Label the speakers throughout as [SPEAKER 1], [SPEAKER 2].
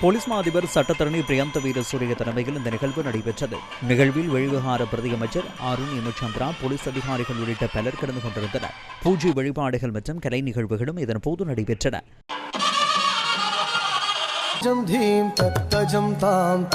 [SPEAKER 1] Police மா அதிபர் சட்டத்தரணி பிரியந்த வீரசூரிய தலைமையில் இந்த நிகழ்வு நடைபெற்றது. நிகழ்வில் வெளிவிவகார பிரதியமைச்சர் அருண் இமச்சந்திரா போலீஸ் அதிகாரிகள் உள்ளிட்ட பலர் கலந்து கொண்டிருந்தனர். பூஜை வழிபாடுகள் மற்றும் கலை நிகழ்வுகளும் இதன்போது நடைபெற்றன.
[SPEAKER 2] ஜம் தீம் தத்தஜம் தாம்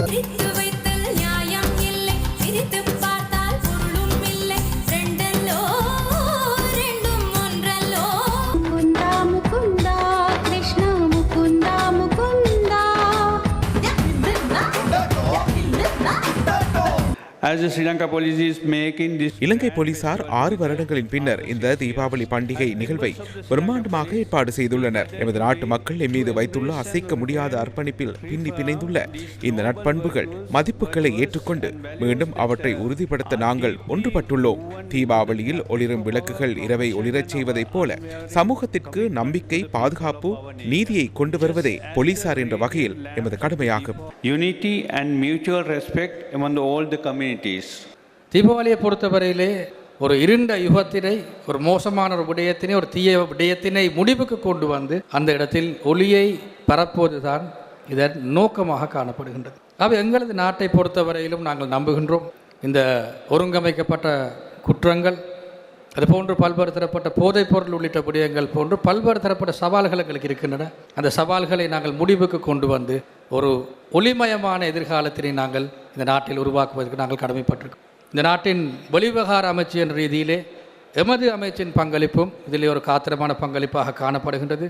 [SPEAKER 3] இலங்கை போலீசார் ஆறு வருடங்களின் பின்னர் இந்த தீபாவளி பண்டிகை நிகழ்வை பிரம்மாண்டமாக ஏற்பாடு செய்துள்ளனர். எமது நாட்டு மக்கள் மீது வைத்துள்ள அசைக்க முடியாத அர்ப்பணிப்பில் பின்னி பிணைந்துள்ள இந்த நட்பண்புகள் மதிப்புகளை ஏற்றுக்கொண்டு மீண்டும் அவற்றை உறுதிப்படுத்த நாங்கள் ஒன்றுபட்டுள்ளோம். தீபாவளியில் ஒளிரும் விளக்குகள் இரவை ஒளிரச் செய்வதைப் போல சமூகத்திற்கு நம்பிக்கை பாதுகாப்பு நீதியை கொண்டு வருவதே போலீசார் என்ற வகையில் எமது கடமையாகும்.
[SPEAKER 4] Unity and mutual respect among the, all the communities.
[SPEAKER 5] தீபாவளியை பொறுத்தவரையிலே ஒரு இருண்ட யுகத்தினை ஒரு மோசமான ஒரு விடயத்தினை ஒரு தீய விடயத்தினை முடிவுக்கு கொண்டு வந்து அந்த இடத்தில் ஒளியை பரப்புவதுதான் இதன் நோக்கமாக காணப்படுகின்றது. அவை எங்களது நாட்டை பொறுத்தவரையிலும் நாங்கள் நம்புகின்றோம். இந்த ஒருங்கமைக்கப்பட்ட குற்றங்கள் அது போன்று பல்வேறு தரப்பட்ட போதைப் பொருள் உள்ளிட்ட விடயங்கள் போன்று பல்வேறு தரப்பட்ட சவால்கள் எங்களுக்கு இருக்கின்றன. அந்த சவால்களை நாங்கள் முடிவுக்கு கொண்டு வந்து ஒரு ஒளிமயமான எதிர்காலத்தினை நாங்கள் இந்த நாட்டில் உருவாக்குவதற்கு நாங்கள் கடமைப்பட்டிருக்கோம். இந்த நாட்டின் வெளிவிவகார அமைச்சு என்ற ரீதியிலே எமது அமைச்சின் பங்களிப்பும் இதிலே ஒரு காத்திரமான பங்களிப்பாக காணப்படுகின்றது.